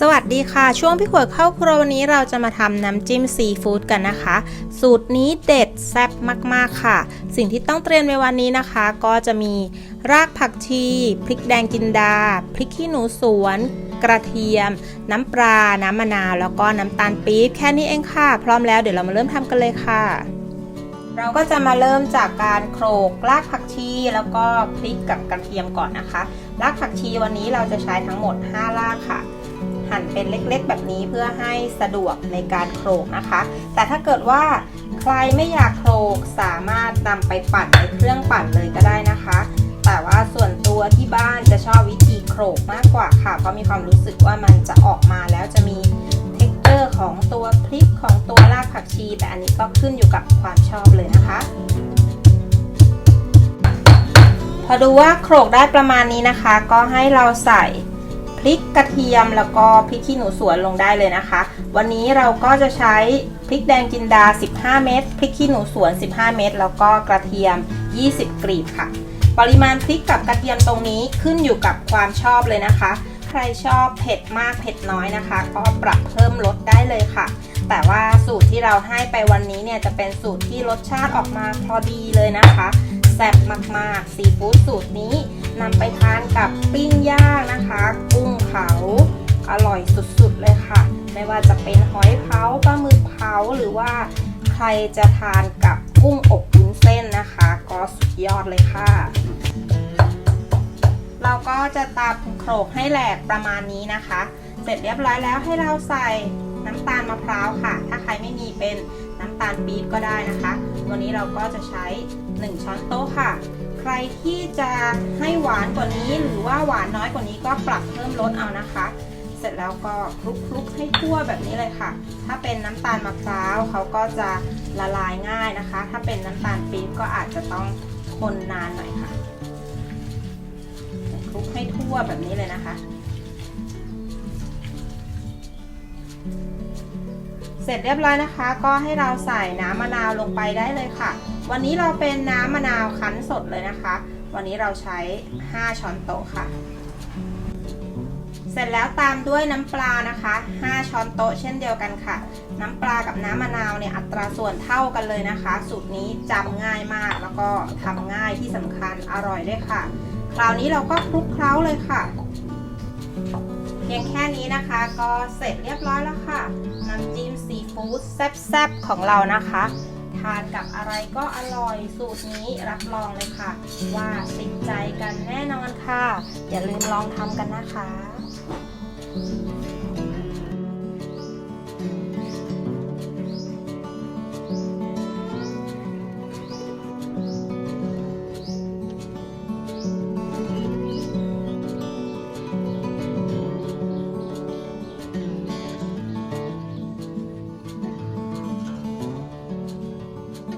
สวัสดีค่ะ ช่วงพี่ขวดเข้าครัววันนี้เราจะมาทำน้ำจิ้มซีฟู้ดกันนะคะ สูตรนี้เด็ดแซ่บมากๆค่ะ สิ่งที่ต้องเตรียมในวันนี้นะคะ ก็จะมีรากผักชี พริกแดงจินดา พริกขี้หนูสวน กระเทียม น้ำปลา น้ำมะนาว แล้วก็น้ำตาลปี๊บแค่นี้เองค่ะ พร้อมแล้วเดี๋ยวเรามาเริ่มทำกันเลยค่ะ เราก็จะมาเริ่มจากการโขลกรากผักชีแล้วก็พริกกับกระเทียมก่อนนะคะ รากผักชีวันนี้เราจะใช้ทั้งหมด 5 รากค่ะ หั่นเป็นเล็กๆ แบบนี้เพื่อให้สะดวกในการโขลกนะคะ แต่ถ้าเกิดว่าใครไม่อยากโขลกสามารถนำไปปั่นในเครื่องปั่นเลยก็ได้นะคะ แต่ว่าส่วนตัวที่บ้านจะชอบวิธีโขลกมากกว่าค่ะ เพราะมีความรู้สึกว่ามันจะออกมาแล้วจะมีเท็กเจอร์ของตัวพริกของ ตัวรากผักชี แต่อันนี้ก็ขึ้นอยู่กับความชอบเลยนะคะ พอดูว่าโขลกได้ประมาณนี้นะคะ ก็ให้เราใส่พริกกระเทียมแล้วก็พริกขี้หนูสวนลงได้เลยนะคะ วันนี้เราก็จะใช้พริกแดงจินดา 15 เม็ดพริกขี้หนูสวน 15 เม็ดแล้วก็กระเทียม 20กลีบค่ะ ปริมาณพริกกับกระเทียมตรงนี้ขึ้นอยู่กับความชอบเลยนะคะ ใครชอบเผ็ดมากเผ็ดน้อยนะคะ ก็ปรับเพิ่มลดได้เลยค่ะ แต่ว่า เราให้ไปวันนี้เนี่ยจะเป็นสูตรที่รสชาติออกมาพอดีเลยนะคะแซ่บมากๆซีฟู้ดสูตรนี้นำไปทานกับปิ้งย่างนะคะ กุ้งเผาอร่อยสุดๆเลยค่ะ ไม่ว่าจะเป็นหอยเผาปลาหมึกเผาหรือว่าใครจะทานกับกุ้งอบวุ้นเส้นนะคะ ก็สุดยอดเลยค่ะ เราก็จะตำโขลกให้แหลกประมาณนี้นะคะ เสร็จเรียบร้อยแล้วให้เราใส่น้ำตาลมะพร้าวค่ะ ไม่มีเป็นน้ำตาลปี๊บก็ได้นะคะ วันนี้เราก็จะใช้ 1 ช้อนโต๊ะค่ะ ใครที่จะให้หวานกว่านี้หรือว่าหวานน้อยกว่านี้ก็ปรับเพิ่มลดเอานะคะ เสร็จแล้วก็คลุกๆให้ทั่วแบบนี้เลยค่ะ ถ้าเป็นน้ำตาลมะพร้าวเขาก็จะละลายง่ายนะคะ ถ้าเป็นน้ำตาลปี๊บก็อาจจะต้องคนนานหน่อยค่ะคลุกให้ทั่วแบบนี้เลยนะคะ เสร็จเรียบร้อยนะคะ ก็ให้เราใส่น้ำมะนาวลงไปได้เลยค่ะ วันนี้เราเป็นน้ำมะนาวคั้นสดเลยนะคะ วันนี้เราใช้ 5 ช้อนโต๊ะค่ะ เสร็จแล้วตามด้วยน้ำปลานะคะ 5 ช้อนโต๊ะเช่นเดียวกันค่ะ น้ำปลากับน้ำมะนาวเนี่ยอัตราส่วนเท่ากันเลยนะคะ สูตรนี้จำง่ายมากแล้วก็ทำง่ายที่สำคัญอร่อยด้วยค่ะ คราวนี้เราก็คลุกเคล้าเลยค่ะเพียงแค่นี้นะคะก็เสร็จเรียบร้อยแล้วค่ะน้ำจิ้ม ฟู้ดแซ่บๆของเรานะคะ ทานกับอะไรก็อร่อยสูตรนี้รับรองเลยค่ะ ว่าติดใจกันแน่นอนค่ะ อย่าลืมลองทำกันนะคะ